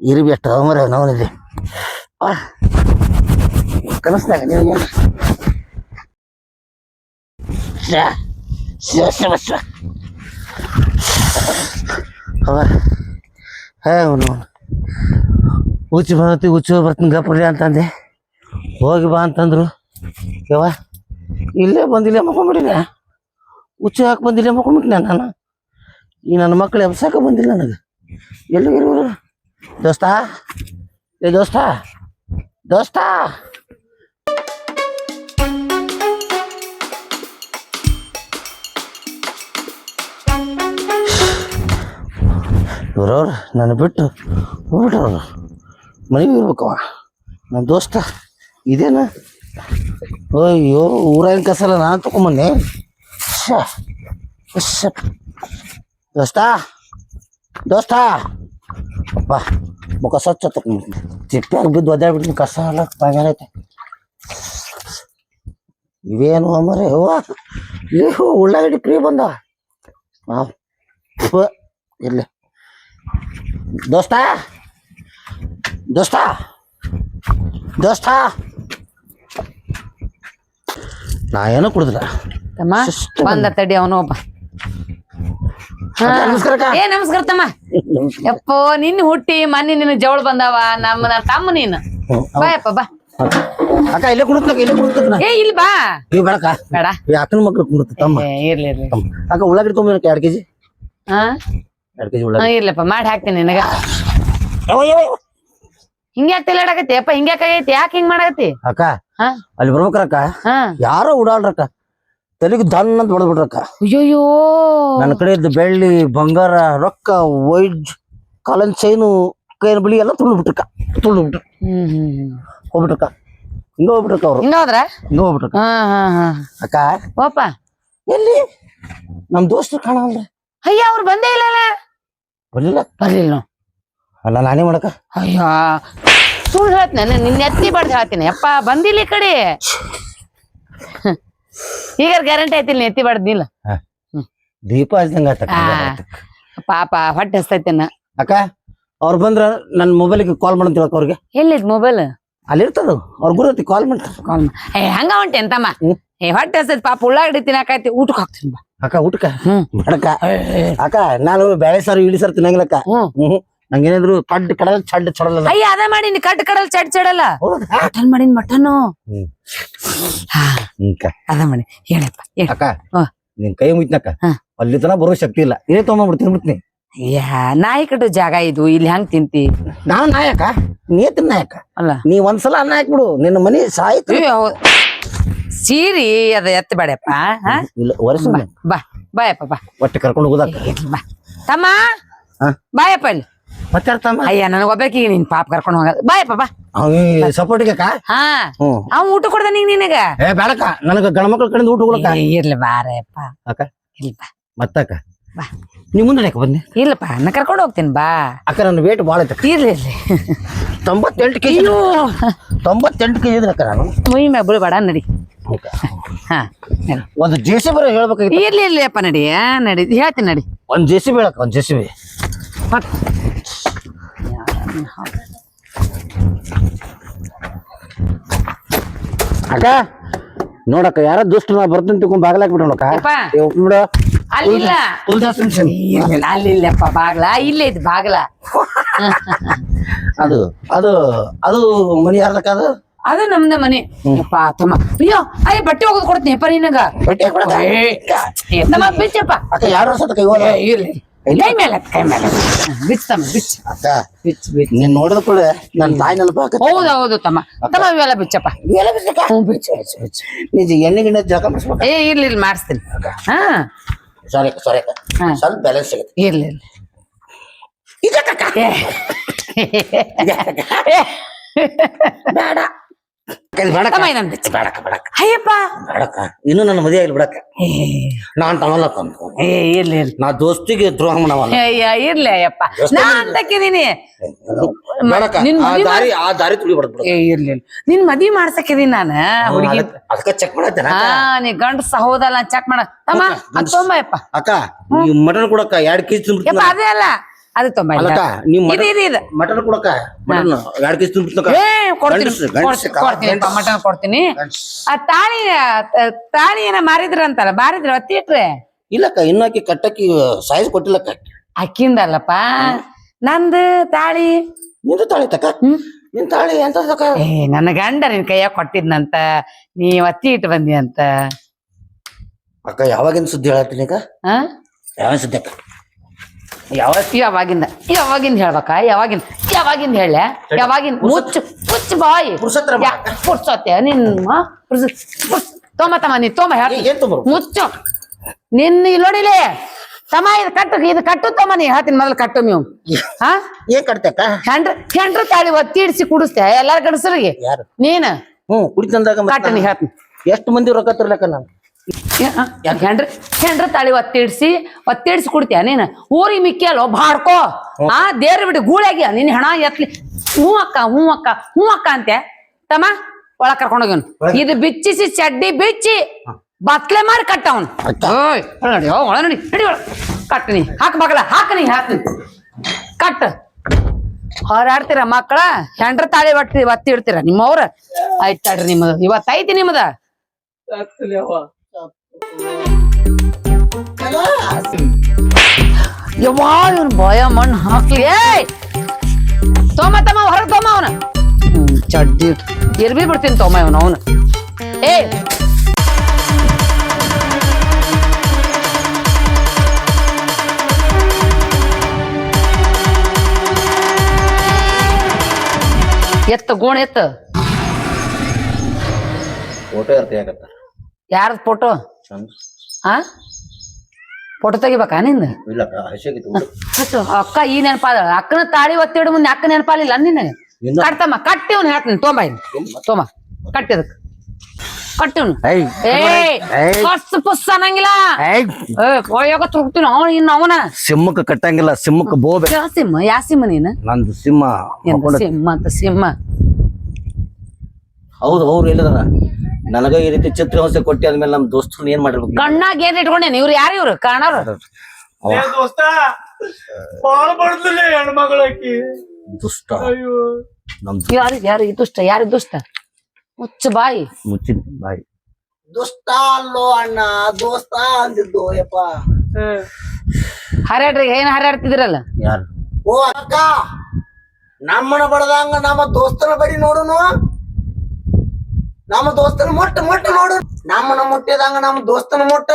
ಇರ್ಬೇಕು ಮರ ನಾವನಿದೆ ಕನಸ್ನಾಗ ನೀವು ಶಿವ ಶಿವ ಶಿವ ಶಿವ ಅವ ಹೇ ಅವನು ಉಚ್ಚಿ ಬರತ್ತಿ ಉಚ್ಚಿ ಬರ್ತೀನಿ ಗಪ್ಪರಿ ಅಂತಂದೆ ಹೋಗಿ ಬಾ ಅಂತಂದ್ರು ಯವ್ವ ಇಲ್ಲೇ ಬಂದಿಲ್ಲೇ ಮಕ್ಕೊಂಬಿಟ್ಟಿನ ಹುಚ್ಚು ಹಾಕಿ ಬಂದಿಲ್ಲ ಮಕ್ಕೊಂಬಿಟ್ಟಿನ ನಾನು ಈ ನನ್ನ ಮಕ್ಕಳು ಎಬ್ಸಾಕ ಬಂದಿಲ್ಲ ನನಗೆ. ಎಲ್ಲಿಗಿರೋರು ದೋಸ್ತ? ಏ ದೋಸ್ತ? ದೋಸ್ತ? ಇವ್ರವ್ರು ನನ್ನ ಬಿಟ್ಟು ಹೋಗ್ಬಿಟ್ರವ್ರು. ಮನೆಗೆ ಇರ್ಬೇಕವ ನನ್ನ ದೋಸ್ತ ಇದೇನ? ಅಯ್ಯೋ, ಊರಾಗಿನ ಕಸಲ್ಲ ನಾನು ತಗೊಂಬಂದೆ. ಶ್ಯಾ. ಶ್ಯಾ. ದೋಸ್ತ? ದೋಸ್ತ? ಅಪ್ಪ ಮುಖ ಸ್ವಚ್ಛ ತಗೊಂಡ್ಬಿಡ್ತೀನಿ ತಿಪ್ಪಾಗ ಬಿದ್ದು ಒದ್ದಾಡ್ಬಿಟ್ಟು ಕಸ ಎಲ್ಲ ಬಾಗೈತೆ ಇವೇನು ಅಮ್ಮರಿ ಹೂವ ಇವು ಉಳ್ಳಾಗಡ್ಡಿ ಪ್ರೀ ಬಂದ ಹಾಂ ಇರ್ಲಿ. ದೋಸ್ತ? ದೋಸ್ತ? ದೋಸ್ತ? ನಾ ಏನೂ ಕುಡ್ದಿಲ್ಲ. ಬಂದ. ತಡಿ ಅವನು ಒಬ್ಬ. ನಮಸ್ಕಾರ ಅಕ್ಕ. ಏ ನಮಸ್ಕಾರ ತಮ್ಮ. ಯಪ್ಪೋ ನಿನ್ ಹುಟ್ಟಿ ಮನ್ನಿ ನಿನ್ ಜವಳ ಬಂದಾವ ನಮ್ಮ ತಮ್ಮ ನೀನು. ಬಾ ಯಪ್ಪ ಬಾ. ಅಕ್ಕ ಇಲ್ಲೇ ಕುಡುತ್ತಕ್ಕ ಇಲ್ಲೇ ಕುಡುತ್ತ ಏ ಇಲ್ಲಿ ಬಾ. ನೀವು ಬೇಡಕ್ಕ. ಬೇಡ. ಈ ಅಕ್ಕನ ಮಕ್ಳು ಕುಡುತ್ತ ತಮ್ಮ. ಏ, ಇರ್ಲಿ ಇರ್ಲಿ. ತಮ್ಮ. ಅಕ್ಕ ಉಳ್ಳಾಗಡ್ಡಿ ತೊಗೊಂಬ ಎರಡು ಕೆಜಿ. ಹಾ? 2 ಕೆಜಿ ಹಾ, ಉಳ್ಳಾಗಡ್ಡಿ ಇರ್ಲಪ್ಪ ಮಾಡಿ ಹಾಕ್ತೀನಿ ನಿನಗ. ಯಾವ, ಯಾವ, ಯಾವ? ಹಿಂಗ್ಯಾಕ್ ತಿಲ್ಲಾಡಕತ್ತಿ? ಅಪ್ಪ ಹಿಂಗ್ಯಾಕಾಗೈತಿ ಯಾಕೆ ಹಿಂಗ್ ಮಾಡಕತ್ತಿ? ಅಕ್ಕ ಹಾ? ಅಲ್ಲಿ ಬರ್ಬೇಕ್ರಕ್ಕ. ಹಾ. ಯಾರೋ ಓಡಾಡ್ರಕ್ಕ ತಲೆಗೆ ದನ್ ಅಂತ ಹೊಡೆದ್ಬಿಟ್ರಕ್ಕ ಅಯ್ಯೋಯ್ಯೋ. ನನ್ನ ಕಡೆ ಇದ್ದ ಬೆಳ್ಳಿ ಬಂಗಾರ ರೊಕ್ಕ ವೈಜ್ ಕಾಲನ್ ಚೈನು ಕೈನ ಬಿಳಿ ಎಲ್ಲ ತುಳ್ದು ಬಿಟ್ರಕ್ಕ ತುಳ್ದು ಬಿಟ್ರು ಹ್ಮ್ ಹ್ಮ್. ಹೋಗ್ಬಿಟ್ರಕ್ಕ. ಹಿಂಗ ಹೋಗ್ಬಿಟ್ರಕ್ಕ ಅವ್ರು. ಹಿಂಗ ಹೋದ್ರ? ಹಿಂಗ ಹೋಗ್ಬಿಟ್ರಕ್ಕ. ಹಾ ಹಾ ಹಾ. ಅಕ್ಕ ಓಪ ಎಲ್ಲಿ? ನಮ್ ದೋಸ್ತರು ಕಾಣವಲ್ರಿ ಅಯ್ಯ ಅವ್ರು ಬಂದೇ ಇಲ್ಲಲ್ಲ. ಬರ್ಲಿಲ್ಲ? ಬರ್ಲಿಲ್ಲ. ಅಲ್ಲ ನಾನೇ ಮಾಡಕ ಅಯ್ಯ. ಸುಳ್ಳು ಹೇಳ್ತೀನಿ ನಿನ್ನ ಎತ್ತಿ ಬಡ್ದು ಹೇಳ್ತೀನಿ. ಅಪ್ಪ ಬಂದಿಲ್ಲ ಈ ಕಡೆ. ಈಗ ಗ್ಯಾರಂಟಿ ಐತಿ ನೀ ಎತ್ತಿ ಬಡ್ದಿಲ್ಲ ದೀಪ ಹಚ್ದಂಗ ಆ. ಪಾಪ ಹೊಟ್ಟೆ ಹಸ್ತೈತೆ ಅಕ್ಕ ಅವ್ರು ಬಂದ್ರ ನನ್ನ ಮೊಬೈಲ್ಗೆ ಕಾಲ್ ಮಾಡಂತ ಹೇಳಕ್ ಅವ್ರಿಗೆ. ಎಲ್ಲಿದ್ ಮೊಬೈಲ್ ಅಲ್ಲಿ ಇರ್ತದ ಅವ್ರ ಗುರುತಿ ಕಾಲ್ ಮಾಡ್ತಾರೆ. ಕಾಲ್ ಏ ಹಂಗ ಉಂಟೆ ಅಂತಮ್ಮ. ಏ ಹೊಟ್ಟೆ ಹಸ್ತೈತಿ ಪಾಪ ಉಳ್ಳಾಗಡ್ಡಿ ತಿನ್ನಕೈತಿ ಊಟಕ್ಕೆ ಹಾಕ್ತೀನಿ ಬಾ. ಅಕ್ಕ ಊಟಕ್ಕ? ಹ್ಮ್. ಬೇಡಕ್ಕ. ಅಕ್ಕ ನಾನು ಬೇಳೆ ಸಾರು ಇಳಿ ಸಾರು ತಿನ್ನಂಗಿಲ್ಲಕ್ಕ ಹ್ಮ್. ಹ್ಮ್. ನಂಗೇನಾದ್ರು ಕಡ್ ಕಡಲ್ ಚಡ್ ಚಡಲ್ಲ? ಅಯ್ಯ ಅದ ಮಾಡೀನಿ ಕಡ್ಡ ಕಡಲ್ ಚಡ್ ಚಡಲ್ಲ? ಮಟನ್ ಮಾಡೀನಿ ಮಟನ್. ಅದ ಮಾಡಿ ಹೇಳಪ್ಪ ಹೇಳ. ಅಕ್ಕ. ನಿನ್ ಕೈ ಮುಗಿತ್ನಕ್ಕ. ಅಲ್ಲಿ ತನ ಬರೋ ಶಕ್ತಿ ಇಲ್ಲ. ಏನೇ ತಗೊಂಡ್ಬಿಡ್ತೀನಿ ಬಿಡ್ತೀನಿ ನಾಯಿ ಕಟ್ಟು ಜಾಗ ಇದು ಇಲ್ಲಿ ಹೆಂಗ್ ತಿಂತಿ? ನಾನು ನಾಯಕ ನೀತ ನಾಯಕ ಅಲ್ಲ. ನೀ ಒಂದ್ಸಲ ಅನ್ನ ಹಾಕ್ಬಿಡು ನಿನ್ನ ಮನಿ ಸಾಯ್ತು ಸೀರಿ ಅದ ಎತ್ತ ಬೇಡಪ್ಪ ಇಲ್ಲ ವರ್ಷ ಬಾ ಬಾಯಪ್ಪ ಬಾ. ಒಟ್ಟು ಕರ್ಕೊಂಡು ಹೋಗೋದಕ್ಕ. ಬಾ. ತಮ್ಮ. ಬಾಯಪ್ಪ ಇಲ್ಲಿ ಮತ್ತೆ ತಮ್ಮ ಅಯ್ಯ ನನಗ ಒಬ್ಬಾಕಿಗೆ ನೀನ್ ಪಾಪ ಕರ್ಕೊಂಡು ಹೋಗ ಬಾಯಪ್ಪ ಬಾ. ಸಪೋರ್ಟಿಗೆ ಅಕ್ಕ ಹಾ. ಹ್ಮ್ ಅವ್ ಊಟ ಕೊಡ್ದ ನೀಗ್ ನಿನಗ? ಏ ಬೇಡಕ್ಕ. ನನಗೆ ಗಣ ಮಕ್ಳ ಕಡೆಯಿಂದ ಊಟ ಹೋಗ್ಲಕ್ಕ ಏ, ಇರ್ಲಿ ಬಾರಪ್ಪ ಅಕ್ಕ? ಇಲ್ಲಪ್ಪ ಮತ್ತಕ್ಕ? ಬಾ. ನೀ ಮುಂದೆ ಯಾಕೆ ಬಂದೆ ಇಲ್ಲಪ್ಪ ನಾನು ಕರ್ಕೊಂಡು ಹೋಗ್ತೀನಿ ಬಾ. ಅಕ್ಕ ನನ್ನ ವೇಟ್ ಭಾಳ ಐತಕ್ಕ. ಇರ್ಲಿ ಇರ್ಲಿ. ತೊಂಬತ್ತೆಂಟು ಕೆಜಿ ತೊಂಬತ್ತೆಂಟು ಕೆಜಿ ಇದ್ರಕ್ಕ ನಾನು. ಮುಯ್ ಮ್ಯಾಗ ಬೀಳ್ಬೇಡ ನಡಿ. ಹಾ ನಡಿ. ಒಂದು ಜೆ ಸಿ ಬರೋ ಹೇಳ್ಬೇಕಾಗಿತ್ತು. ಇರ್ಲಿ ಇರ್ಲಿ ಅಪ್ಪ ನಡಿ. ಆ, ನಡಿ. ಹೇಳ್ತೀನಿ ನಡಿ. ಒಂದು ಜೆ ಸಿ ಬಿ ಹೇಳಕ್ಕ ಒಂದ್ ಜೆ ಸಿ ಬಿ. ಮತ್ ಅಕ್ಕ ನೋಡಕ್ಕ ಯಾರ ದುಷ್ಟ ನಾ ಬರ್ತೀನಿ ತಿಳ್ಕೊಂಡ್ ಬಿಡು ಬಿಡೋಣಕ್ಕ ಯಪ್ಪ. ಬಿಡ ಅಲ್ಲಿಲ್ಲ. ತುಲ್ದಾಸ್ ಮಿಷನ್. ಇರ್ಲಿಲ್ಲ, ಅಲ್ಲಿಲ್ಲಪ್ಪ ಬಾಗ್ಲ. ಇಲ್ಲೇ ಇದು ಬಾಗ್ಲ. ಅದು ಅದು ಅದು ಮನಿ ಯಾರ್ದಕ್ಕ ಅದು? ಅದು ನಮ್ದ ಮನೆ. ಯಪ್ಪ ತಮ್ಮ. ಅಯ್ಯೋ ಅಯ್ಯ ಬಟ್ಟೆ ಹೋಗೋದು ಕೊಡ್ತೀನಿ ಅಪ್ಪ ನಿನಗ. ಬಟ್ಟೆ ಹಾಕ್ಬಿಡಕ್ಕ? ಏ, ತಮ್ಮ ಬಿಚ್ಚಪ್ಪ ಅಕ್ಕ ಯಾರು ವರ್ಷ ಕೈ ಹೋದ ಏ, ಇರ್ಲಿ. ಕೈ ಮೇಲೆ ಕೈ ಮೇಲೆ. ಬಿಚ್ಚ ತಮ್ಮ ಬಿಚ್ ಅಕ್ಕ ಬಿಚ್ಚ ಬಿಚ್ಚ. ನೀನ್ ನೋಡಿದ ಕೂಡ ನನ್ನ ತಾಯಿ ನೆನಪಾಕ ಹೌದು ಹೌದು ತಮ್ಮ. ತಮ್ಮ ಇವೆಲ್ಲ ಬಿಚ್ಚಪ್ಪ. ಹ್ಞೂ ಬಿಚ್ಚ ಬಿಚ್ಚ ಬಿಚ್ಚ. ನಿಜ ಎಣ್ಣೆ ಗಿಣ್ಣೆ ಜಳಕ ಮಾಡಿಸ್ಬೇಕ? ಏ ಇರ್ಲಿ ಇಲ್ಲಿ ಮಾಡಿಸ್ತೀನಿ. ಹಾ. ಸಾರಿ ಸಾರಿ ಅಕ್ಕ. ಸ್ವಲ್ಪ ಬ್ಯಾಲೆನ್ಸ್ ಸಿಗುತ್ತೆ. ಇರ್ಲಿ ಇರ್ಲಿ. ಇದಕ್ಕಕ್ಕ? ಬೇಡ. ಬೇಡಕ ಬೇಡಕ್ಕ. ಅಯ್ಯಪ್ಪ. ಇನ್ನು ನನ್ನ ಮದುವೆ ಆಗಿಲ್ಲ ಬಿಡಕ್ಕ. ಏ. ನಾನ್ ಅಂತ ಏ ಇರ್ಲಿ ನಾ ದೋಸ್ತಿಗೆ ದ್ರೋಹ ಮಾಡವಲ್ಲ. ಇರ್ಲಿ ಅಯ್ಯಪ್ಪ. ನಿನ್ ಆ ದಾರಿ ಆ ದಾರಿ ಬಿಡು. ಇರ್ಲಿ ಇರ್ಲಿ. ನಿನ್ ಮದ್ವಿ ಮಾಡ್ಸಕಿದೀನಿ ನಾನು ಹುಡುಗಿ. ಅದಕ್ಕ ಚೆಕ್ ಮಾಡತ್ತೇನ ನೀ ಗಂಡ ಸಹೋದಲ್ಲ ಚೆಕ್ ಮಾಡ ತಮ್ಮ ಅದ್ ತೊಂಬಯಪ್ಪ ಅಕ್ಕ ನೀ ಮಟನ್ ಕೊಡಕ್ಕ ಎರಡ್ ಕೆಜಿ ತುಂಬಿಡ್ತೀನಿ ಅದೇ ಅಲ್ಲ. ಅದು ತೊಂಬ ಇಲ್ಲ. ಅಲ್ಲಕ್ಕ ನೀವ್ ಇದು ಇದು ಇದು. ಮಟನ್ ಕೊಡಕ ಮಟನ್ ಎರಡ್ ಕೆಜಿ ತುಂಬಿಡ್ತೀನಿ ಏ ಕೊಡ್ತೀನಿ. ಕೊಡ್ತೀನಿ, ಕೊಡ್ತೀನಿ ಮಟನ್ ಕೊಡ್ತೀನಿ. ಆ ತಾಳಿ ತಾಳಿ ಏನ ಮಾರಿದ್ರ ಅತ್ತಿ ಇಟ್ರೆ? ಇಲ್ಲಕ್ಕ ಇನ್ನಾಕಿ ಕಟ್ಟಕ್ಕೆ ಸೈಜ್ ಕೊಟ್ಟಿಲ್ಲಕ್ಕ. ಅಕ್ಕಿಂದಲ್ಲಪ್ಪ. ನಂದು ತಾಳಿ. ನಿಂದು ತಾಳಿ ತಕ ಹ್ಮ್. ನಿನ್ ತಾಳಿ ಎಂತ ತಕ ಏ ನನ್ನ ಗಂಡ ನಿನ್ ಕೈಯಾಗ ಕೊಟ್ಟಿದ್ನಂತ. ನೀ ಒತ್ತಿ ಇಟ್ಟು ಬಂದಿ ಅಂತ. ಅಕ್ಕ ಯಾವಾಗಿನ ಸುದ್ದಿ ಹೇಳತ್ತೀನಿ ಅಕ್ಕ? ಆ? ಸುದ್ದಿ ಅಕ್ಕ? ಯಾವ ಯಾವಾಗಿಂದ? ಯಾವಾಗಿಂದ ಹೇಳ್ಬೇಕ? ಯಾವಾಗಿಂದ? ಯಾವಾಗಿಂದ ಹೇಳ. ಯಾವಾಗಿಂದ? ಮುಚ್ಚು ಮುಚ್ಚು ಬಾಯ್. ತೋಮ ನಿನ್ನ ಮಾ ಪುರ್ಸ್- ತೊಂಬ ತಮ್ಮ ನೀ ತೋಮ ಹೇಳ್ತೀನಿ ಮುಚ್ಚು. ನಿನ್ನ ಇಲ್ಲಿ ನೋಡಿಲೆ? ತಮ್ಮ ಇದು ಕಟ್ಟು ಇದು ಕಟ್ಟು ತಮ್ಮ ನೀ. ಹೇಳ್ತೀನಿ ಮೊದಲು ಕಟ್ಟು ನೀವು. ಹಾ? ಏನ್ ಕಟ್ತಕ್ಕ ಹೆಂಡ್ರ ಹೆಂಡ್ರ ತಾಳಿ ಒತ್ತಿಡ್ಸಿ ಕುಡಿಸ್ತೆ. ಎಲ್ಲಾರ ಗಂಡಸರಿಗೆ? ನೀನ್? ಹ್ಮ್ ಕುಡಿತಂದಾಗ ಕಟ್ಟು ನೀ ಹೇಳ್ತೀನಿ. ಎಷ್ಟು ಮಂದಿ ರೊಕ್ಕ ತರ್ಲಕ್ಕ ನಾನು? ಹೆಂಡ್ರ ಹೆಂಡ್ರ ತಾಳಿ ಒತ್ತಿಡ್ಸಿ ಒತ್ತಿಡ್ಸಿ ಕುಡ್ತೀಯ ನೀನು? ಊರಿಗೆ ಮಿಕ್ಕಿಯಲ್ಲೋ ಬಾಡ್ಕೋ. ಆ ದೇವ್ರ ಬಿಡಿ ಗೂಳಾಗ್ಯ? ನಿನ್ ಹೆಣ ಎತ್ಲಿ. ಹ್ಞೂ ಅಕ್ಕ ಹ್ಞೂ ಅಕ್ಕ ಹ್ಞೂ ಅಕ್ಕ ಅಂತೆ ತಮ್ಮ ಒಳಗ್ ಕರ್ಕೊಂಡೋಗ್ಯವ್ನು ಇದು ಬಿಚ್ಚಿಸಿ ಚಡ್ಡಿ ಬಿಚ್ಚಿ ಬತ್ಲೆ ಮಾಡಿ ಕಟ್ಟವನ್. ಅವನು ನಡಿ ಓ, ಒಳ ನಡಿ ನಡಿ ಕಟ್ ನೀ. ಹಾಕ್ ಮಗಳ ಹಾಕ ನೀ ಹಾಕ್ನಿ ಕಟ್. ಹೋರಾಡ್ತೀರ ಮಕ್ಕಳ ಹೆಂಡ್ರ ತಾಳಿ ಒಟ್ಟಿ ಒತ್ತಿ ಇಡ್ತೀರ ನಿಮ್ಮವ್ರ? ಆಯ್ತು ತಡ್ರಿ ನಿಮ್ಮದು ಇವತ್ತೈತಿ ನಿಮ್ಮದ ಯವ್ವಾ ಇವನ್ ಭಯ ಮಣ್ಣು ಹಾಕ್ಲಿ. ಏಯ್! ತೋಮ ತಮ್ಮ ಹೊರಗೆ ತೋಮ ಅವನ. ಚಡ್ಡಿ ಇರ್ಬಿ ಬಿಡ್ತೀನಿ ತೋಮ ಇವನು ಅವನು. ಏ ಎತ್ತ ಗೋಣ ಎತ್ತ. ಫೋಟೋ ಯಾರ್ದ ಫೋಟೋ? ಆ? ಫೋಟೋ ತೆಗಿಬೇಕಾ ನಿಂದ? ಇಲ್ಲಕ್ಕ ಹಸಿಯಾಗಿತ್ತು ಅಕ್ಕ ಈ ನೆನಪಾದ. ಅಕ್ಕನ ತಾಳಿ ಒತ್ತಿಡ ಮುಂದೆ ಅಕ್ಕ ನೆನಪಾಲಿಲ್ಲ ನಿನ್ನ ಇನ್ನ? ಕಟ್ತಮ್ಮ ಕಟ್ಟಿ ಅವ್ನು ಹೇಳ್ತೀನಿ ತೊಂಬ ಇಲ್ಲಿ. ತೊಂಬ. ಕಟ್ಟಿದಕ್ ಕಟ್ಟಿವ್ನು ಏಯ್ ಏಯ್ ಏಯ್. ಕಸ್ ಪುಸ್ ಅನ್ನಂಗಿಲ್ಲ. ಕೊಯ್ಯಾಗ ತುರ್ತೀನಿ ಅವನು ಇನ್ನು ಅವನ. ಸಿಂಹಕ್ಕೆ ಕಟ್ಟಂಗಿಲ್ಲ ಸಿಂಹಕ್ಕೆ ಬೋಬೆ. ಯಾ ಸಿಂಹ? ಯಾ ಸಿಂಹ ನೀನು? ನಂದು ಸಿಂಹ. ಸಿಂಹ ಅಂತ ಸಿಂಹ. ಹೌದು ಅವ್ರು ಹೇಳಿದಾರ ನನಗ ಈ ರೀತಿ ಚಿತ್ರ ಹೊಸ ಕೊಟ್ಟಿ ಆದ್ಮೇಲೆ ನಮ್ ದೋಸ್ತರು ಏನ್ ಮಾಡಿರ್ಬೇಕು ಕಣ್ಣಾಗ ಏನ್ ಇಟ್ಕೊಂಡೇನಿ ಇವ್ರು ಯಾರು ಇವ್ರು? ಕಾಣೋರು? ಏ ದೋಸ್ತ ಬಾಳ ಬಡ್ದಲ್ಲ ಹೆಣ್ಮಗಳಾಕಿ ದುಷ್ಟ. ಅಯ್ಯೋ. ನಮ್ ಯಾರು ಯಾರು ಈ ದುಷ್ಟ? ಯಾರು ದುಷ್ಟ? ಮುಚ್ಚ ಬಾಯಿ. ಮುಚ್ಚಿನ ಬಾಯಿ. ದುಷ್ಟ ಅಲ್ಲೋ ಅಣ್ಣ ದೋಸ್ತ ಅಂದಿದ್ದು ಯಪ್ಪ. ಹರಾಡ್ರಿ ಹರ್ಯಾಡ್ರಿ ಏನ್ ಹರ್ಯಾಡ್ತಿದ್ರಲ್ಲ ಯಾರು? ಓ ಅಕ್ಕ ನಮ್ಮನ ಬಡದಂಗ ನಮ್ಮ ದೋಸ್ತನ ಬಡಿ ನೋಡುನು? ನಮ್ಮ ದೋಸ್ತನ ಮುಟ್ಟ ಮುಟ್ಟ ನೋಡು. ನಮ್ಮನ ಮುಟ್ಟಿದಂಗ ನಮ್ಮ ದೋಸ್ತನ ಮುಟ್ಟ.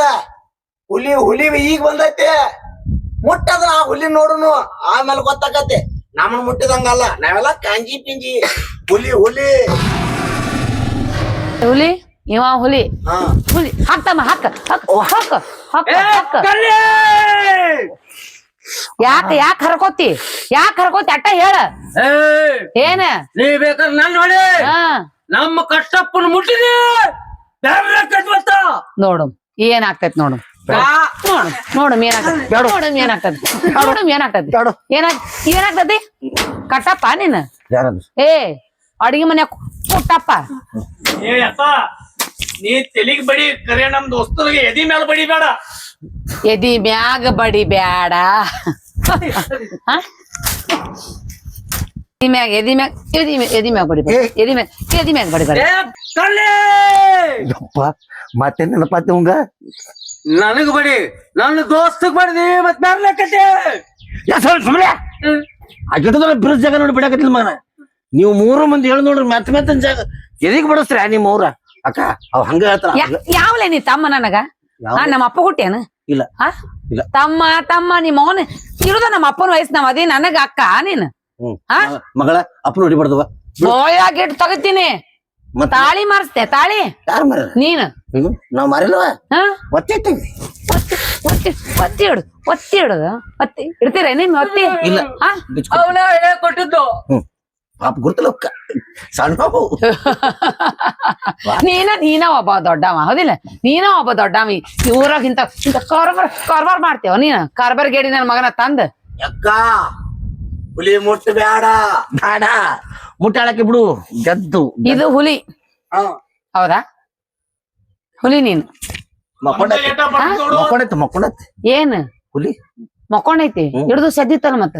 ಹುಲಿ ಹುಲಿ ಈಗ ಬಂದೈತೆ. ಮುಟ್ಟದ ಆ ಹುಲಿ ನೋಡುನು. ಆಮೇಲೆ ಗೊತ್ತಾಕತ್ತೆ ನಮ್ಮನ ಮುಟ್ಟಿದಂಗಲ್ಲ ನಾವೆಲ್ಲ ಕಾಂಜಿ ಪಿಂಜಿ. ಹುಲಿ ಹುಲಿ. ಹುಲಿ? ಇವ ಹುಲಿ? ಹಾ. ಹುಲಿ. ಹಾಕ್ತಮ್ಮ ಹಾಕ ಹಾಕ ಹಾಕ! ಯಾಕ ಯಾಕ ಹರ್ಕೋತಿ? ಯಾಕ ಹರ್ಕೋತಿ? ಅಟ್ಟ ಹೇಳ. ಏ, ಏನ? ನೀ ಬೇಕಾದ್ರೆ ನನ್ ನೋಡಿ. ಹಾ. ನಮ್ಮ ಕಷ್ಟಪ್ಪನ ಮುಟ್ಟಿದೆ. ಕಟ್ವತ್ತ ನೋಡು ಏನಾಗ್ತೈತ್ ನೋಡು ನೋಡು ನೋಡು ಏನಾಗ್ತೈತಿ. ನೋಡು ಏನಾಗ್ತೈತಿ. ನೋಡು ಏನಾಗ್ತೈತಿ. ಏನಾಗ್ ಏನಾಗ್ತೈತಿ? ಕಟ್ಟಪ್ಪ ನೀನ್? ಏ ಅಡಿಗೆ ಮನೆ ಕೊಟ್ಟಪ್ಪ. ಏ ಅಪ್ಪ ನೀ ತೆಲಿಗ್ ಬಡಿ ಕರೆ ನಮ್ ದೋಸ್ತರಿಗೆ ಎದಿ ಮೇಲೆ ಬಡಿ ಬೇಡ. ಎದಿ ಮ್ಯಾಗ ಬಡಿ ಬ್ಯಾಡ ಹಾ? ಎದಿ ಮ್ಯಾಗ ಎದಿ ಮ್ಯಾಗ ಎದಿ ಮ್ಯಾಗ ಎದಿ ಮ್ಯಾಗ ಬಡಿ ಎದಿ ಮ್ಯಾಗ ಎದಿ ಮ್ಯಾಗ ಬಡಿ ಯಪ್ಪ ಮತ್ತೆ ನೆನಪಾತಿ ಅವಂಗ ನನಗ ಬಡಿ ನನ್ನ ದೋಸ್ತಗ್ ಬಡ್ದಿ ಮತ್ ಕಟ್ಟೆ ಸುಮ್ಮನೆ ಆ ಗಿಡದ ಬ್ರಿಡ್ಜ್ ಜಾಗ ನೋಡಿ ಬಿಡಕತ್ತಿಲ್ಲ ಮಗನ. ನೀವು ಮೂರು ಮಂದಿ ಹೇಳಿ ನೋಡ್ರಿ ಮೆತ್ತ ಮತ್ತೆ ಜಾಗ. ಎದಿಗ್ ಬಡಸ್ರಿ ನಿಮ್ಮ ಅವ್ರ? ಅಕ್ಕ ಅವ್ ಹಂಗ ಹೇಳ್ತಾರ. ಯಾವ್ಲೆ ನೀ ತಮ್ಮ ನನಗ? ನಮ್ಮ ಅಪ್ಪ ಹುಟ್ಟ್ಯಾನ? ಇಲ್ಲ. ಇಲ್ಲ. ತಮ್ಮ ತಮ್ಮ ನಿಮ್ಮ ಅವನ ಇರುದ ನಮ್ಮ ಅಪ್ಪನ ವಯಸ್ಸು ನಾವ್ ಅದೇ ನನಗ ಅಕ್ಕ ನೀನ್? ಹಾ? ಮಗಳ ಅಪ್ಪನ ಹೊಡಿಬಾರ್ದವ ತಗತೀನಿ. ಮತ್ತ ತಾಳಿ ಮಾರಿಸ್ತೆ ತಾಳಿ. ಯಾರು ಮರ ನೀನ್. ನಾವ್ ಮಾರಿಲ್ವ? ಹಾ? ಒತ್ತೈತಿ ಒತ್ತಿ. ಒತ್ತಿ ಒತ್ತಿ ಇಡು ಒತ್ತಿ ಇಡುದು ಒತ್ತಿ. ಇಡ್ತೀರ ನಿಮ್ ಒತ್ತಿ? ಇಲ್ಲ. ಹಾ? ಬಿಚ್ಕೊ- ಅವನ ಕೊಟ್ಟಿದ್ದು. ಪಾಪ ಗುರ್ತಲ ಸಣ್ಣ ಪಾಪು ನೀನ ನೀನ ಒಬ್ಬ ದೊಡ್ಡವ ಹೌದಿಲ್ಲ? ನೀನ ಒಬ್ಬ ದೊಡ್ಡವ. ಈ ಊರಾಗ ಇಂತ ಇಂತ ಕಾರ್ಬಾರ್ ಕಾರ್ಬಾರ್ ಮಾಡ್ತೇವ ನೀನ? ಕಾರ್ಬಾರ್ ಗೇಡಿ ನನ್ ಮಗನ ತಂದ್. ಅಕ್ಕ ಹುಲಿ ಮುಟ್ಟ ಬೇಡ ಬೇಡ ಮುಟ್ಟಾಳಕ್ಕೆ ಬಿಡು. ಗದ್ದು. ಇದು ಹುಲಿ. ಹಾ. ಹೌದಾ? ಹುಲಿ ನೀನು. ಮಕ್ಕೊಂಡೈತಿ. ಮಕ್ಕೊಂಡೈತಿ ಮಕ್ಕೊಂಡೈತಿ. ಏನ್? ಹುಲಿ. ಮಕ್ಕೊಂಡೈತಿ. ಹಿಡಿದು ಸದ್ದಿತ್ತಲ್ಲ ಮತ್ತ?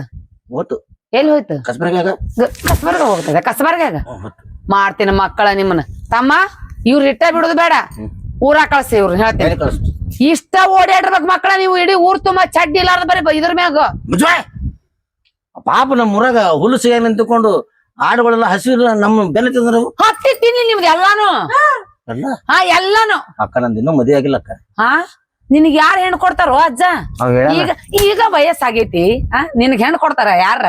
ಓತು ಎಲ್ಲಿ ಹೋಯ್ತು? ಕಸ್ಬರ್ಗಾಗ ಕಸ್ಬರ್ಗ ಹೋಗ್ತದೆ. ಕಸ್ಬರ್ಗಾಗ ಮಾಡ್ತೀನಿ ಮಕ್ಕಳ ನಿಮ್ಮನ್ನ. ತಮ್ಮ ಇವ್ರ ಇಟ್ಟ ಬಿಡುದು ಬೇಡ. ಊರ ಕಳ್ಸಿ ಇವ್ರು ಹೇಳ್ತೀನಿ. ಇಷ್ಟ ಓಡಾಡಿರ್ಬೇಕು ಮಕ್ಕಳ ನೀವು ಇಡೀ ಊರ್ ತುಂಬಾ ಚಡ್ಡಿ ಇಲ್ಲಾರ್ದ ಬರೀ ಇದ್ರ ಮ್ಯಾಗ. ಪಾಪ ನಮ್ಮ ಊರಾಗ ಹುಲ್ಲು ಸಿಗ ನಿಂತುಕೊಂಡು ಆಡುಗಳೆಲ್ಲ ಹಸಿರು ನಮ್ಮ ಬೆಲೆ ತಿಂದ್ರು. ಹತ್ತಿ ತಿನ್ಲಿ ನಿಮ್ದು ಎಲ್ಲಾನು ಅಲ್ಲ ಹಾ ಎಲ್ಲಾನು. ಅಕ್ಕ ನಂದು ಇನ್ನೂ ಮದುವೆ ಆಗಿಲ್ಲ ಅಕ್ಕ. ಹಾ? ನಿನಗ್ ಯಾರು ಹೆಣ್ಣು ಕೊಡ್ತಾರೋ ಅಜ್ಜ? ಅವ್ ಹೇಳ ಈಗ ಈಗ ವಯಸ್ಸಾಗೈತಿ. ಆ ನಿನಗ್ ಹೆಣ್ ಕೊಡ್ತಾರ ಯಾರ?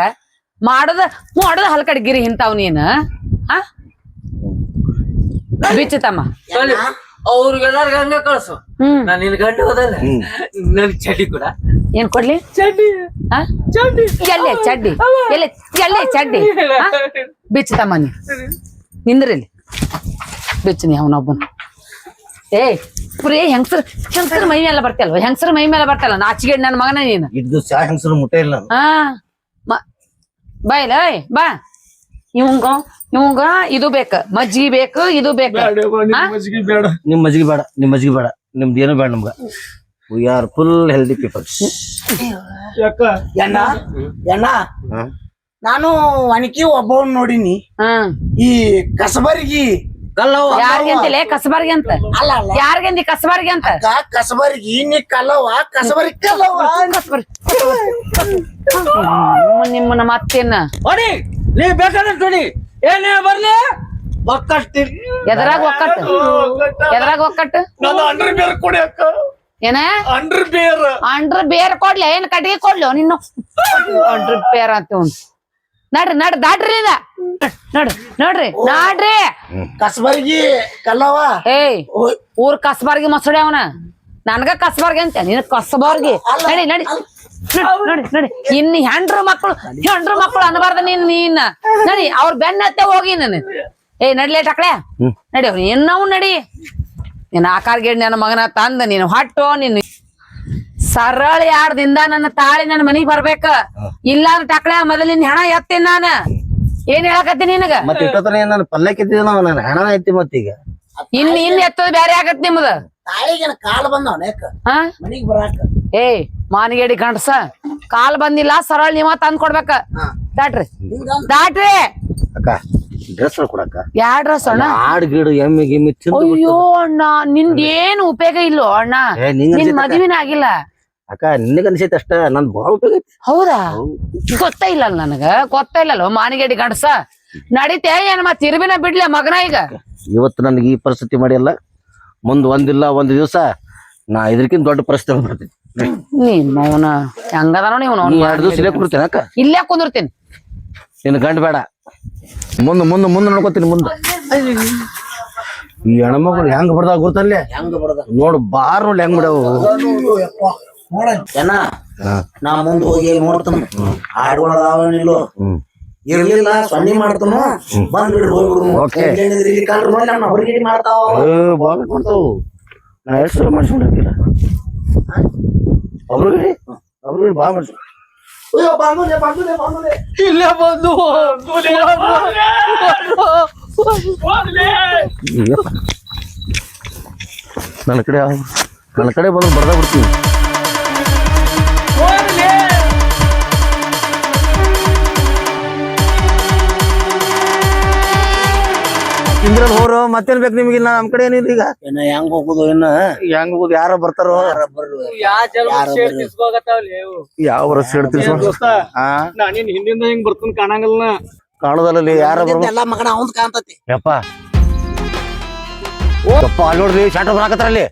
ಮಾಡದ ಮಾಡದ ಹಲ್ಕಡ್ಗಿರಿ ಇಂತಾವ್ ನೀನ್. ಆ ಬಿಚ್ಚತಮ್ಮ ಅವ್ರಿಗೆಲ್ಲರಿಗ ಹಂಗ ಕಳ್ಸು. ಹ್ಮ್. ನಾನ್ ನಿನ್ ಗಂಡ ಹೋದಲ್ಲ. ನನ್ ಚಳಿ ಕೂಡ. ಏನ್ ಕೊಡ್ಲಿ? ಚಡ್ಡಿ. ಆ? ಚಡ್ಡಿ. ಎಲ್ಲೇ ಚಡ್ಡಿ. ಎಲ್ಲೇ ಎಲ್ಲೇ ಚಡ್ಡಿ. ಬಿಚ್ಚ ತಮ್ಮನಿ ನೀ. ಬಿಚ್ಚನಿ ಬಿಚ್ಚು ನೀ ಅವನೊಬ್ಬನ. ಏ ಪುರೇ ಹೆಂಗಸರ್ ಹೆಂಗಸರ್ ಮೈ ಮೇಲೆ ಬರ್ತಲ್ವ ಹೆಂಗಸರ್ ಮೈ ಮೇಲೆ ಬರ್ತಲ್ಲ ನಾಚಿಗೆ ನನ್ನ ಮಗನ ನೀನು. ಇದ್ದು ಸಾ ಹೆಂಗಸರು ಮುಟ್ಟೆ ಇಲ್ಲ. ಹಾ ಮ- ಬಾ ಇಲ್ಲ ಏಯ್ ಬಾ. ಇವಂಗ ಇವಂಗ ಇದು ಬೇಕ. ಮಜ್ಜಿಗೆ ಬೇಕು ಇದು ಬೇಕು? ಮಜ್ಜಿಗೆ ಬೇಡ ನಿಮ್ ಮಜ್ಜಿಗೆ ಬೇಡ ನಿಮ್ ಮಜ್ಜಿಗೆ ಬೇಡ. ನಿಮ್ದೇನು ಏನು ಬೇಡ ನಮ್ಗ. We are full healthy peoples ಎಣ್ಣ ಎಣ್ಣ ನಾನು ಒಣಕಿ ಒಬ್ಬವನ್ ನೋಡಿನಿ. ಈ ಕಸಬರ್ಗಿ. ಕಲ್ಲವ್ವ ಯಾರಿಗೆ ಕಸಬರ್ಗಿ ಅಂತ. ಅಲ್ಲ ಅಲ್ಲ. ಯಾರಿಗಂದಿ ಕಸಬಾರ್ಗೆ ಅಂತ? ಕಸಬರ್ಗಿ ನೀ ಕಲ್ಲವ ಕಸಬರ್ಗಿ ಕಲ್ಲವ ಕಸಬಾರ್ಗಿ. ನಿಮ್ಮನ್ನ ಮತ್ತೇನ ನೋಡಿ ನೀ ಬೇಕಾದ್ರೆ ನೋಡಿ ಏನೇ ಬರ್ಲಿ? ಒಕ್ಕಟ್ಟು ಎದ್ರಾಗ ಒಕ್ಕಟ್ಟು? ಎದ್ರಾಗ ಒಕ್ಕಟ್ಟು? ನನ್ನ ಅಂಡರ್ ಬೇರ್ ಕೊಡಿ ಅಕ್ಕ. ಏನ? ಅಂಡರ್ ಬೇರ್ ಅಂಡ್ರ ಬೇರ್ ಕೊಡ್ಲಿ ಏನ್ ಕಟ್ಟಿಗೆ ಕೊಡ್ಲಿ ನಿನ್ನ ಅಂಡ್ರ ಬೇರ್ ಅಂತ ಉಂಟು ನಡ್ರಿ ನಡ್ರಿ ದಾಟ್ರಿ ಇದ ನೋಡ್ರಿ ನೋಡ್ರಿ ನಾಡ್ರಿ ಕಸಬರ್ಗಿ ಕಲ್ಲವ ಏಯ್ ಊರ್ ಕಸಬಾರ್ಗಿ ಮಸಡಿ ಅವನ. ನನ್ಗ ಕಸಬಾರ್ಗಿ ಅಂತ ನೀನ್ ಕಸಬಾರ್ಗಿ. ನಡಿ ನಡಿ. ನೋಡಿ ನೋಡಿ ನಡಿ. ಇನ್ ಹೆಂಡ್ರು ಮಕ್ಕಳು ಹೆಂಡ್ರು ಮಕ್ಕಳು ಅನ್ಬಾರ್ದ ನೀನ್ ನೀನ್. ನಡಿ ಅವ್ರ ಬೆನ್ನತ್ತೆ ಹೋಗಿ ನಾನು. ಏಯ್ ನಡ್ಲೇ ಟಕ್ಳೆ ನಡಿ ಅವ್ರು ಇನ್ನವು ನಡಿ. ನೀನ್ ಆಕಾರ ಗೇಡ್ ನನ್ನ ಮಗನ ತಂದ ನೀನು ಹೊಟ್ಟು ನೀನು ಸರಳ ಯಾರ್ದಿಂದ ನನ್ನ ತಾಳಿ ನನ್ನ ಮನಿಗ್ ಬರ್ಬೇಕ? ಇಲ್ಲ ಅಂದ್ರೆ ಟಕ್ಳೆ ಮೊದಲಿನ ಹೆಣ ಎತ್ತೀನಿ ನಾನ. ಏನ್ ಹೇಳಕತ್ತೀನಿ ನಿನಗ? ಮತ್ತೆ ಇಟ್ಟತನ ನಾನು ಪಲ್ಯಕ್ಕಿದ್ದ ನಾನು ಹೆಣ ಐತಿ ಮತ್ತೀಗ. ಇನ್ ಇನ್ ಎತ್ತದ ಬ್ಯಾರೆ ಆಗತ್ ನಿಮ್ದ. ಏ ಕಾಲ್ ಮನಿಗ್ ಬರಾಕ? ಮಾನಿಗೇಡಿ ಗಂಡಸ ಕಾಲ್ ಬಂದಿಲ್ಲ ಸರಳ ನೀವ ತಂದ್ ಕೊಡ್ಬೇಕ ದಾಟ್ರಿ. ದಾಟ್ರಿ. ಅಕ್ಕ. ಡ್ರೆಸ್ ಕೊಡಕ ಯಾವ ಡ್ರೆಸ್ ಅಣ್ಣ? ಆಡ್ ಗಿಡು ಎಮ್ಮೆ ಗಿಮ್ಮಿ ತಿಂದು ಅಯ್ಯೋ ಅಣ್ಣ ನಿಂದ ಏನು ಉಪಯೋಗ ಇಲ್ಲೋ ಅಣ್ಣ? ನಿನ್ ಅನ್ಸೈತೆ ಆಗಿಲ್ಲ. ಅಕ್ಕ ನಿನಗ ಅನ್ಸೈತೆ ಅಷ್ಟ. ನನ್ ಬಹಳ ಉಪಯೋಗ ಐತಿ. ಹೌದಾ? ಗೊತ್ತ ಇಲ್ಲ ನನಗ ಗೊತ್ತ ಇಲ್ಲಲ್ಲೋ ಮಾನಿಗೇಡಿ ಗಂಡಸ. ನಡಿತೆ ಏನ್ ಮತ್ ತಿರುವಿನ ಬಿಡ್ಲೆ ಮಗನ ಈಗ? ಇವತ್ತು ನನಗೆ ಈ ಪರಿಸ್ಥಿತಿ ಮಾಡಿಲ್ಲ. ಮುಂದ್ ಒಂದಿಲ್ಲ ಒಂದ್ ದಿವಸ ನಾ ಇದಕ್ಕಿಂತ ದೊಡ್ಡ ಪರಿಸ್ಥಿತಿ ಬರ್ತೀನಿ ನೀ ಮೌನ ಹೆಂಗದ ನೋಡಿ ನೀ ಎರಡು ದಿವಸ ಇಲ್ಲೇ ಕುಂದಿರ್ತೇನೆ ಅಕ್ಕ? ಇಲ್ಲೇ ಕುಂದಿರ್ತೀನಿ. ನಿನ್ ಗಂಡ ಬೇಡ. ಮುಂದ್ ಮುಂದ್ ಮುಂದ್ ನೋಡ್ಕೊತೀನಿ ಮುಂದ್. ಈ ಹೆಣ್ಮಗಳು ಹೆಂಗ್ ಬಿಡ್ದಾವ ಹೆಂಗ ಬಡದ ನೋಡು ಬಾರ್ ನೋಡಿ ಹೆಂಗ್ ಬಿಡವು? ಜನ ನಾ ಮುಂದ್ ಹೋಗಿ ನೋಡ್ತಾನ? ಇರ್ಲಿಲ್ಲ ಸೊನ್ನೆ ಮಾಡ್ತಾನು? ಬಂದ್ ಬಿಡ್ರಿ ಹೋಗ್ಬಿಡು Okay. ಇಲ್ಲಿ ಕಲ್ರು ನೋಡಿ ನಮ್ಮ ಹೊರಗಡೆ ಮಾಡ್ತಾವ? ನಾ ಎಷ್ಟು ಒಬ್ರುಗಡೆ ಒಬ್ರುಗಡೆ ಬಾ ಮಾಡ್ಸ ಅಯ್ಯೋ ಬಾಂಗುಲೆ ಬಾಂಗುಲೆ ಬಾಂಗುಲೆ ಇಲ್ಲೇ ಬಂದು ನನ್ನ ಕಡೆ ಯಾವ- ನನ್ನ ಕಡೆ ಬಂದು ಬರ್ದ ಬಿಡ್ತೀನಿ ಇಂದ್ರಲ್ಲಿ ಹೋರು ಮತ್ತೇನ್ ಬೇಕು ನಿಮಗೆ? ನಮ್ ಕಡೆ ಏನಿಲ್ಲ ಈಗ. ಇನ್ನ ಹೆಂಗ್ ಹೋಗುದು ಇನ್ನ? ಹೆಂಗ್ ಹೋಗುದು? ಯಾರ ಬರ್ತಾರೋ? ಯಾ ಜನ್ಮ ಸೇರ್ ತಿಸ್ಕೋಗತ್ತಾವ್ಲಿ ಇವು. ಯಾವ ದೋಸ್ತ? ಹಾ ನಾನಿನ್ ಹಿಂದಿಂದ ಹಿಂಗ್ ಬರ್ತನ್ ಕಾಣಂಗಿಲ್ಲ ಕಾಣೋದಲ್ಲ ಯಾರ ಬರ್ಬೇಕು ಎಲ್ಲಾ ಮಗನ ಅವಂದ್ ಕಾಣ್ತತಿ. ಯಪ್ಪ. ಯಪ್ಪ ಅಲ್ಲಿ ನೋಡ್ರಿ ಶಾಟ ಬರಾಕತ್ರ ಅಲ್ಲಿ.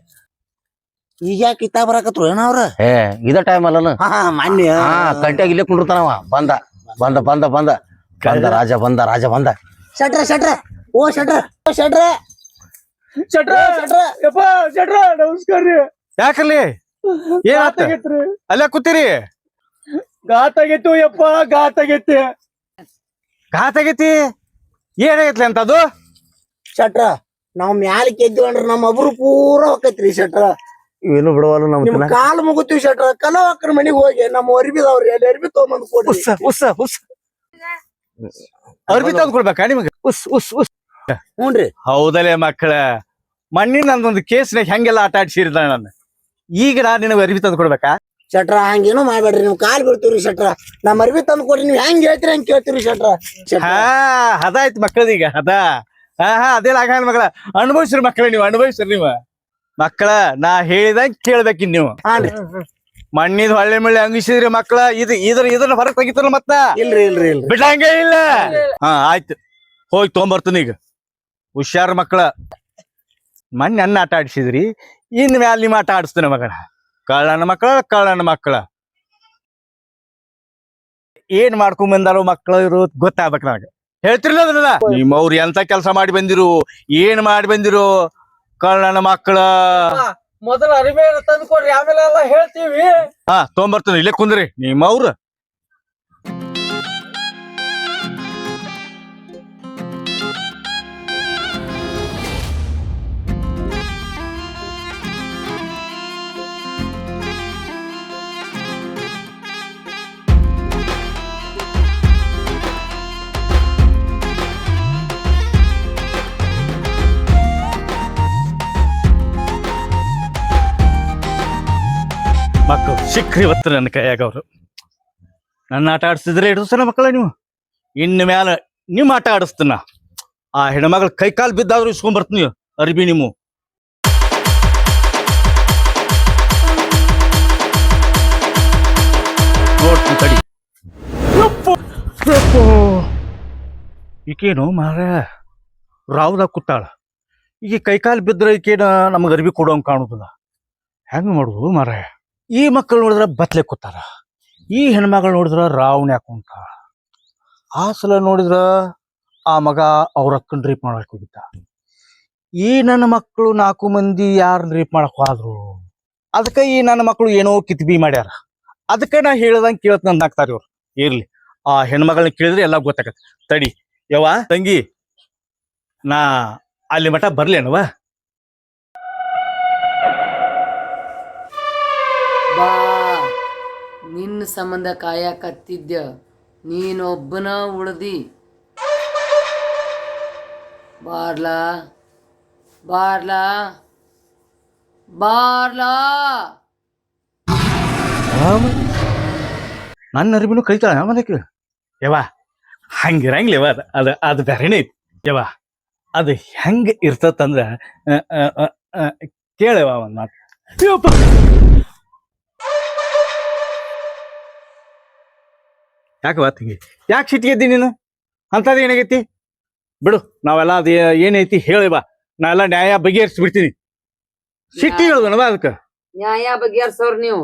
ಈಗ ಯಾಕೆ ಇತ್ತ ಬರಾಕತ್ರು? ಏನ ಅವ್ರ? ಏ ಇದ ಟೈಮ್ ಅಲ್ಲನ? ಹಾ ಮಾನ್ಯ. ಹಾ ಕಂಟ್ಯಾಗ ಇಲ್ಲೇ ಕುಂಡಿರ್ತಾನವ. ಬಂದ ಬಂದ ಬಂದ ಬಂದ. ಬಂದ ರಾಜ ಬಂದ ರಾಜ ಬಂದ. ಶಟ್ರ ಶಟ್ರ. ಓ ಶಟ್ರ ಓ ಶಟ್ರ. ಶಟ್ರ ಶಟ್ರ. ಯಪ್ಪ ಶಟ್ರ ನಮಸ್ಕಾರ ರೀ. ಯಾಕಲ್ಲಿ ಏನಾತ ಆಗೈತ್ರಿ ಅಲ್ಲೇ ಕೂತೀರಿ? ಘಾತ್ ಆಗೈತು ಯಪ್ಪ ಘಾತ್ ಆಗೈತಿ. ಘಾತ್ ಆಗೈತಿ? ಏನಾಗೈತ್ಲಿ ಅಂತ ಅದು? ಶಟ್ರ ನಾವ್ ಮ್ಯಾಲ ಅಂದ್ರ ನಮ್ಮ ಅಬ್ರು ಪೂರ ಹೋಗೈತ್ರಿ ಶಟ್ರ. ಏನು ಬಿಡವಲ್ಲ ನಮ್ ನಿಮ್ ಕಾಲ್ ಮುಗುತ್ತೀವಿ ಶಟ್ರ ಕಲವಕ್ಕರ ಮನಿಗ್ ಹೋಗಿ ನಮ್ಮ ಅರ್ಬಿದವ್ರಿ ಅಲ್ಲಿ ಅರ್ಬಿ ತಗೊಂಬಂದ್ ಕೊಡ್ರಿ. ಉಸ್ಸ ಹುಸ್ಸ ಉಸ್ಸ. ಅರ್ಬಿ ತಂದು ಕೊಡ್ಬೇಕಾ ನಿಮಗೆ? ಉಸ್ ಉಸ್ ಉಸ್ ಹ್ಞೂನ್ರಿ ಹೌದಲೇ ಮಕ್ಕಳ. ಮಣ್ಣಿನ ನಂದೊಂದು ಕೇಸ್ನಾಗ ಹೆಂಗೆಲ್ಲ ಆಟ ಆಡ್ಸಿರ್ದ ನಾನು. ಈಗ ನಾ ನಿನಗೆ ಅರಿವಿ ತಂದು ಕೊಡ್ಬೇಕಾ? ಶೆಟ್ರ ಹಂಗೇನು ಮಾಡ್ಬೇಡ್ರಿ ನೀವು ಕಾಲ್ ಬಿಡ್ತೀವ್ರಿ ಶೆಟ್ರ. ನಮ್ಮ ಅರಿವಿ ತಂದು ಕೊಡ್ರಿ ನೀವು ಹೆಂಗ್ ಹೇಳ್ತೀರಿ ಹಂಗ್ ಕೇಳ್ತೀರಿ ಶೆಟ್ರ. ಹಾ ಹದಾಯ್ತು ಮಕ್ಕಳದೀಗ ಹದ ಹಾ ಹಾ ಅದೇಲ್ಲ ಆಗ ಮಕ್ಕಳ. ಅನುಭವಿಸ್ರಿ ಮಕ್ಕಳ ನೀವು ಅನುಭವಿಸ್ರಿ ನೀವು. ಮಕ್ಕಳ ನಾ ಹೇಳಿದಂಗ್ ಕೇಳ್ಬೇಕಿನ್ ನೀವು. ಹಾನ್ರಿ ಮಣ್ಣಿದ ಹೊಳ್ಳೆ ಮಳ್ಳೆ ಅಂಗಿಸಿದ್ರಿ ಮಕ್ಕಳ ಇದು ಇದ್ರ ಇದನ್ನ ಹೊರಗೆ ತೆಗಿತಾರ ಮತ್ತ? ಇಲ್ರಿ ಇಲ್ರಿ ಇಲ್ರಿ. ಬಿಡಂಗೇ ಇಲ್ಲ. ಹಾ ಆಯ್ತು. ಹೋಗಿ ತೊಗೊಂಬರ್ತೀನಿ ಈಗ. ಹುಷಾರ್ ಮಕ್ಕಳ ಮೊನ್ನೆ ಅನ್ನ ಆಟ ಆಡಿಸಿದ್ರಿ ಇನ್ ಮ್ಯಾಲ ನಿಮ್ಮ ಆಟ ಆಡಿಸ್ತೇನೆ ಮಗಳ ಕಳ್ಳನ ಮಕ್ಕಳ ಕಳ್ಳನ ಮಕ್ಕಳ ಏನ್ ಮಾಡ್ಕೊಂಡ್ ಬಂದಾರೋ ಮಕ್ಕಳು ಇರೋ ಗೊತ್ತಾಗ್ಬೇಕು ನನಗೆ. ಹೇಳ್ತಿರ್ಲ ಅದನ್ನ? ನಿಮ್ಮ ಅವ್ರು ಎಂತ ಕೆಲಸ ಮಾಡಿ ಬಂದಿರು? ಏನ್ ಮಾಡಿ ಬಂದಿರು? ಕಳ್ಳನ ಮಕ್ಕಳ ಮೊದಲ ಅರಿವೆ ತಂದು ಕೊಡ್ರಿ ಆಮೇಲೆ ಎಲ್ಲ ಹೇಳ್ತೀವಿ. ಹಾ ತೊಗೊಂಬರ್ತೀನಿ ಇಲ್ಲೇ ಕುಂದ್ರಿ. ನಿಮ್ಮ ಮಕ್ಕಳು ಸಿಕ್ಕ್ರಿ ಇವತ್ತು ನನ್ನ ಕೈಯಾಗ ಅವರು. ನನ್ನ ಆಟ ಆಡಿಸಿದ್ರೆ ಇಡಿಸ್ತಾನ ಮಕ್ಕಳ ನೀವು? ಇನ್ನು ಮೇಲೆ ನಿಮ್ಮ ಆಟ ಆಡಿಸ್ತಾನ? ಆ ಹೆಣ್ಮಗಳ ಕೈ ಕಾಲು ಬಿದ್ದಾದ್ರೂ ಇಸ್ಕೊಂಡ್ಬರ್ತೀನಿ ಅರಿಬಿ ಯಪ್ಪು. ಈಕೇನು ಮಾರ ರಾವ್ದಾಗ ಕುತ್ತಾಳ ಈಗ ಕೈ ಕಾಲು ಬಿದ್ರೆ ಈಕೇನ ನಮಗೆ ಅರಿವಿ ಕೊಡೋಂಗೆ ಕಾಣುದಿಲ್ಲ. ಹೆಂಗೆ ಮಾಡುದು ಮಾರ ಈ ಮಕ್ಕಳು ನೋಡಿದ್ರ ಬತ್ಲೆ ಕೂತಾರ. ಈ ಹೆಣ್ಮಗಳು ನೋಡಿದ್ರ ರಾವಣ ಕುಂತಾಳ ಆ ಸಲ ನೋಡಿದ್ರ ಆ ಮಗ ಅವ್ರ ಅಕ್ಕನ ರೀಪ್ ಮಾಡಕ್ ಹೋಗಿದ್ದ. ಈ ನನ್ನ ಮಕ್ಕಳು ನಾಲ್ಕು ಮಂದಿ ಯಾರನ್ನ ರೀಪ್ ಮಾಡಕ್ ಹೋದ್ರು? ಅದಕ್ಕೆ ಈ ನನ್ನ ಮಕ್ಕಳು ಏನೋ ಕಿತ್ಬಿ ಮಾಡ್ಯಾರ. ಅದಕ್ಕೆ ನಾ ಹೇಳ್ದಂಗೆ ಕೇಳತ್ ನಂದಾಗ್ತಾರ ಇವ್ರು. ಇರ್ಲಿ, ಆ ಹೆಣ್ಮಗಳನ್ನ ಕೇಳಿದ್ರೆ ಎಲ್ಲ ಗೊತ್ತಾಗತ್ತೆ. ತಡಿ, ಯವ್ವ, ತಂಗಿ, ನಾ ಅಲ್ಲಿ ಮಠ ಬರ್ಲೇನವ ನಿನ್ನ ಸಂಬಂಧ ಕಾಯಕತ್ತಿದ್ಯ ನೀನೊಬ್ಬನ ಉಳ್ದಿ. ಬಾರ್ಲಾ ಬಾರ್ಲಾ ಬಾರ್ಲಾ. ನನ್ನ ಅರಿವಿನೂ ಕಲಿತಾಳ ಮನಕ್ಕೆ ಯವಾ ಹಂಗಿರಂಗಿಲ್ಲ ಯವ್ವ ಅದ ಅದ ಅದು ಬೇರೆನೇ ಐತಿ. ಯವಾ ಅದು ಹೆಂಗೆ ಅ, ಕೇಳವ ಒಂದ್ ಮಾತು. ಯಪ್ಪ. ಬಾತ್ ತಂಗಿ? ಯಾಕೆ ಸಿಟ್ಟಿಗೆ ಎದ್ದಿ ನೀನು? ಅಂಥದ್ದು ಏನಾಗೈತಿ? ಬಿಡು ನಾವೆಲ್ಲ ಅದು ಏನೈತಿ ಹೇಳಿ ಬಾ. ನಾವೆಲ್ಲ ನ್ಯಾಯ ಬಗೆಹರಿಸಿ ಬಿಡ್ತೀನಿ ಸಿಟ್ಟಿ ಹೇಳ್ದನವ ಅದಕ್ಕೆ? ನ್ಯಾಯ ಬಗೆಹರ್ಸೋರ್ ನೀವು.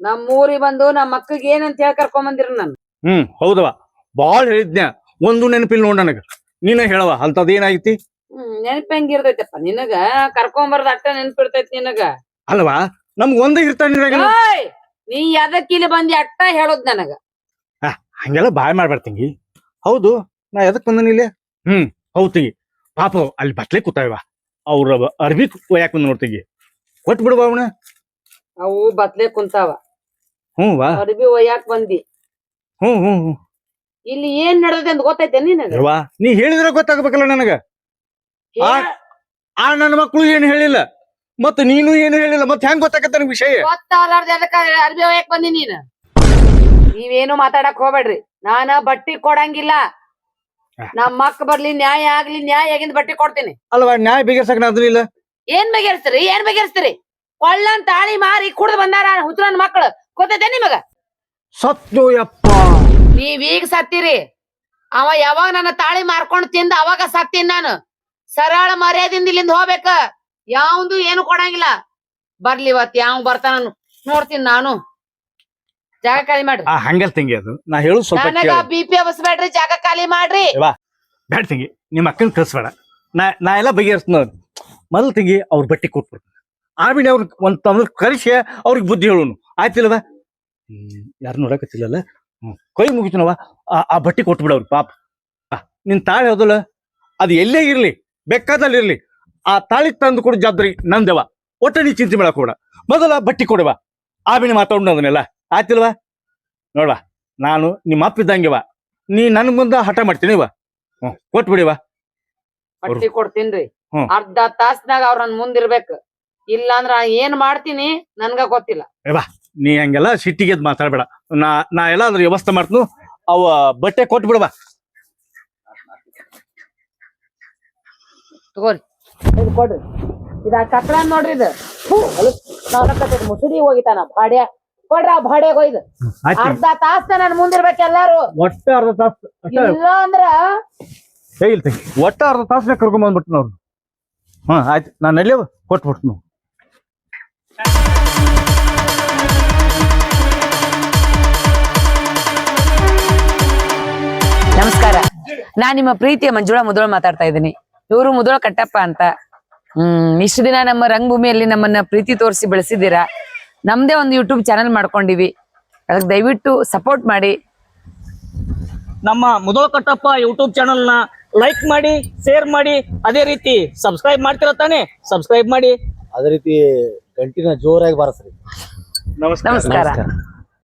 ನಮ್ಮ ಊರಿಗೆ ಬಂದು ನಮ್ಮ ಮಕ್ಕಳಿಗೆ ಏನಂತ ಹೇಳಿ ಕರ್ಕೊಂಡ್ ಬಂದಿರ ನಾನು. ಹ್ಮ್ ಹೌದವ ಬಾಳ ಹೇಳಿದ್ನ. ಒಂದು ನೆನಪಿಲ್ಲ ನೋಡ್ ನನಗ. ನೀನ ಹೇಳವ ಅಂತದ್ ಏನಾಗೈತಿ? ಹ್ಮ್ ನೆನಪು ಹೆಂಗಿರ್ತೈತಪ್ಪ ನಿನಗ? ಕರ್ಕೊಂಬರ್ದ ಅಟ್ಟ ನೆನಪಿರ್ತೈತಿ ನಿನಗ. ಅಲ್ವಾ? ನಮ್ಗೆ ಒಂದೇ ಇರ್ತಾನೆ ನೀ ಅದಕ್ಕಿಲ್ಲಿ ಬಂದಿ ಅಟ್ಟ ಹೇಳೋದ್ ನನಗ. ಹಂಗೆಲ್ಲ ಬಾಯ್ ಮಾಡ್ಬಾರ್ತಿಂಗಿ ಹೌದು ನಾ ಎದಕ್ ಬಂದನಿ ಇಲ್ಲಿ ಹ್ಮ್ ಹೌದ್ ತಿಂಗಿ. ಪಾಪ ಅಲ್ಲಿ ಬಟ್ಲೆ ಕೂತಾವ ಅವ್ರ ಅರ್ಬಿ ಒಯ್ಯಾಕ ಬಂದ್ ನೋಡ್ತಿಂಗಿ ಕೊಟ್ ಬಿಡುವ ಅವನ? ಅವು ಬತ್ಲೆ ಕುಂತಾವ. ಹ್ಞೂ ವಾ. ಅರ್ಬಿ ಒಯ್ಯಾಕ್ ಬಂದಿ. ಹ್ಞೂ ಹ್ಞೂ ಹ್ಞೂ ಇಲ್ಲಿ ಏನ್ ನಡೆದಿದೆ ಅಂತ ಗೊತ್ತೈತೆ ನೀನು ವಾ. ನೀ ಹೇಳಿದ್ರೆ ಗೊತ್ತಾಗಬೇಕಲ್ಲ ನನಗ? ಆ ಆ ನನ್ನ ಮಕ್ಕಳು ಏನು ಹೇಳಿಲ್ಲ? ಮತ್ತ ನೀನು ಏನು ಹೇಳಿಲ್ಲ? ಮತ್ತೆ ಹೆಂಗ್ ಗೊತ್ತಾಗತ್ತ ನನಗೆ ವಿಷಯ? ಗೊತ್ತಾಗ್ಲಾರ್ದ ಎದಕ್ಕ ಅರ್ಬಿ ಒಯ್ಯಾಕ್ ಬಂದಿ ನೀನ್? ನೀವೇನು ಮಾತಾಡಕ್ ಹೋಗ್ಬೇಡ್ರಿ. ನಾನ ಬಟ್ಟಿ ಕೊಡಂಗಿಲ್ಲ. ನಮ್ ಮಕ್ ಬರ್ಲಿ ನ್ಯಾಯ ಆಗ್ಲಿ ನ್ಯಾಯ ಆಗಿಂದ ಬಟ್ಟಿ ಕೊಡ್ತೀನಿ. ಅಲ್ವಾ ನ್ಯಾಯ ಬಿಗರ್ಸಕ್ ನಾ ಅದನ್ನ ಇಲ್ಲ? ಏನ್ ಬಗೆಹರಿಸ್ತೀರಿ ಏನ್ ಬಗೆಹರಿಸ್ತೀರಿ ಕೊಳ್ಳನ್ ತಾಳಿ ಮಾರಿ ಕುಡ್ದು ಬಂದಾರ ಹುತ್ರನ್ ಮಕ್ಳು. ಗೊತ್ತೈತೆ ನಿಮಗ? ಸತ್ತು ಯಪ್ಪ. ನೀವ್ ಈಗ ಸತ್ತೀರಿ. ಅವ ಯಾವಾಗ ನನ್ನ ತಾಳಿ ಮಾರ್ಕೊಂಡ್ ತಿಂದ ಅವಾಗ ಸತ್ತೀನಿ ನಾನು. ಸರಳ ಮರ್ಯಾದಿಂದ ಇಲ್ಲಿಂದ ಹೋಗ್ಬೇಕ. ಯಾವ್ದು ಏನು ಕೊಡಂಗಿಲ್ಲ. ಬರ್ಲಿ ಇವತ್ ಯಾವ ಬರ್ತಾನ ನೋಡ್ತೀನಿ ನಾನು. ಜಾಗ ಖಾಲಿ ಮಾಡ್ರಿ ಆ ಹಂಗಲ್ ತಂಗಿ ಅದು. ನಾ ಹೇಳು ಸ್ವಲ್ಪ ನನಗ ಕೇಳು. ಬಿ ಪಿ ಹಬ್ಸ್ಬೇಡ್ರಿ ಜಾಗ ಖಾಲಿ ಮಾಡ್ರಿ. ಬ್ಯಾಡ್ ತಿಂಗಿ ನಿಮ್ಮ ಅಕ್ಕನ ಕಳ್ಸ್ಬೇಡ. ನಾ ನಾ ಎಲ್ಲ ಬಗೆಹರಿಸ್ನ ಮೊದಲು ತಿಂಗಿ ಅವ್ರ ಬಟ್ಟೆ ಕೊಟ್ಬಿಡ್ತೀನಿ ಆಮೇಲೆ ಅವ್ರ ಒಂದ್ ತಮ್ಮ ಕರೆಸಿ ಅವ್ರಿಗೆ ಬುದ್ಧಿ ಹೇಳುನು. ಆಯ್ತಿಲ್ಲವ ಹ್ಮ್ ಯಾರು ನೋಡಕತ್ತಿಲ್ಲಲ್ಲ? ಹ್ಮ್ ಕೈ ಮುಗಿತನವ ಆ ಆ ಬಟ್ಟೆ ಕೊಟ್ಬಿಡ ಅವ್ರಿಗೆ ಪಾಪ. ಆ, ನಿನ್ ತಾಳಿ ಹೋದಲ್ಲ ಅದು ಎಲ್ಲೇ ಇರ್ಲಿ ಬೇಕಾದಲ್ಲಿ ಇರ್ಲಿ. ಆ ತಾಳಿ ತಂದು ಕೊಡು ಜವಾಬ್ದಾರಿ ನಂದವ ಒಟ್ಟ ನೀ ಚಿಂತೆ ಮಾಡಕ್ ಹೋಡ ಮೊದಲ ಬಟ್ಟಿ ಕೊಡುವ ಆಮೇಲೆ ಮಾತಾಡೋಣ ಅದನ್ನೆಲ್ಲ. ಆಯ್ತಿಲ್ವಾ? ನೋಡ್ವಾ ನಾನು ನಿಮ್ಮ ಅಪ್ಪ ಇದ್ದಂಗೆವ ನೀ ನನ್ ಮುಂದ ಹಠ ಮಾಡ್ತೀನಿ ಇವ. ಹ್ಮ್ ಕೊಟ್ಬಿಡಿವ ಪಟ್ಟಿ ಕೊಡ್ತೀನ್ರಿ. ಹ್ಮ್. ಅರ್ಧ ತಾಸ್ನಾಗ ಅವ್ರ ನನ್ ಮುಂದಿರ್ಬೇಕು ಇಲ್ಲಾಂದ್ರ ಏನ್ ಮಾಡ್ತೀನಿ ನನ್ಗ ಗೊತ್ತಿಲ್ಲ. ನೀ ಹಂಗೆಲ್ಲ ಸಿಟ್ಟಿಗೆದ್ ಮಾತಾಡ್ಬೇಡ. ನಾ ನಾ ಎಲ್ಲ ಅದ್ರ ವ್ಯವಸ್ಥೆ ಮಾಡ್ತೀನಿ ಅವ ಬಟ್ಟೆ ಕೊಟ್ಬಿಡವಾ ತಗೋರಿ. ಇದು ಕೊಡ್ರಿ ಇದ ಕಕ್ಕಳ ನೋಡ್ರಿ ಇದು. ಮುಸುಡಿ ಹೋಗಿತಾನ ಭಾಡ್ಯ. ಕೊಡ್ರಿ ಭಾಡ್ಯಾಗ ಒಯ್ದು. ಅರ್ಧ ತಾಸ ನನ್ ಮುಂದಿರ್ಬೇಕು ಎಲ್ಲಾರು ಒಟ್ಟ ಅರ್ಧ ತಾಸು ಇಲ್ಲ ಅಂದ್ರ ಏ ಇಲ್ಲ ತೆಗಿ. ಒಟ್ಟ ಅರ್ಧ ತಾಸನೇ ಕರ್ಕೊಂಡ್ ಬಂದ್ಬಿಟ್ಟು ಅವ್ರು ಹಾ ಆಯ್ತು. ನಾನು ಎಲ್ಲಿ ಕೊಟ್ಬಿಡ್ತೀನಿ ನಮಸ್ಕಾರ. ನಾ ನಿಮ್ಮ ಪ್ರೀತಿಯ ಮಂಜುಳ ಮುದೋಳ ಮಾತಾಡ್ತಾ ಇದ್ದೀನಿ. ಇವರು ಮುದೋಳ ಕಟ್ಟಪ್ಪ ಅಂತ. ಹ್ಮ್ ಇಷ್ಟು ದಿನ ನಮ್ಮ ರಂಗಭೂಮಿಯಲ್ಲಿ ನಮ್ಮನ್ನ ಪ್ರೀತಿ ತೋರಿಸಿ ಬೆಳೆಸಿದ್ದೀರಾ? ನಮ್ದೇ ಒಂದು ಯೂಟ್ಯೂಬ್ ಚಾನೆಲ್ ಮಾಡ್ಕೊಂಡಿವಿ. ಅದಕ್ಕೆ ದಯವಿಟ್ಟು ಸಪೋರ್ಟ್ ಮಾಡಿ. ನಮ್ಮ ಮುದೋ ಕಟ್ಟಪ್ಪ ಯೂಟ್ಯೂಬ್ ಚಾನೆಲ್ನ ನ ಲೈಕ್ ಮಾಡಿ ಶೇರ್ ಮಾಡಿ. ಅದೇ ರೀತಿ ಸಬ್ಸ್ಕ್ರೈಬ್ ಮಾಡ್ತಿರ ತಾನೆ? ಸಬ್ಸ್ಕ್ರೈಬ್ ಮಾಡಿ. ಅದೇ ರೀತಿ ಗಂಟಿನ ಜೋರಾಗಿ ಬಾರಸ್ರಿ. ನಮಸ್ಕಾರ.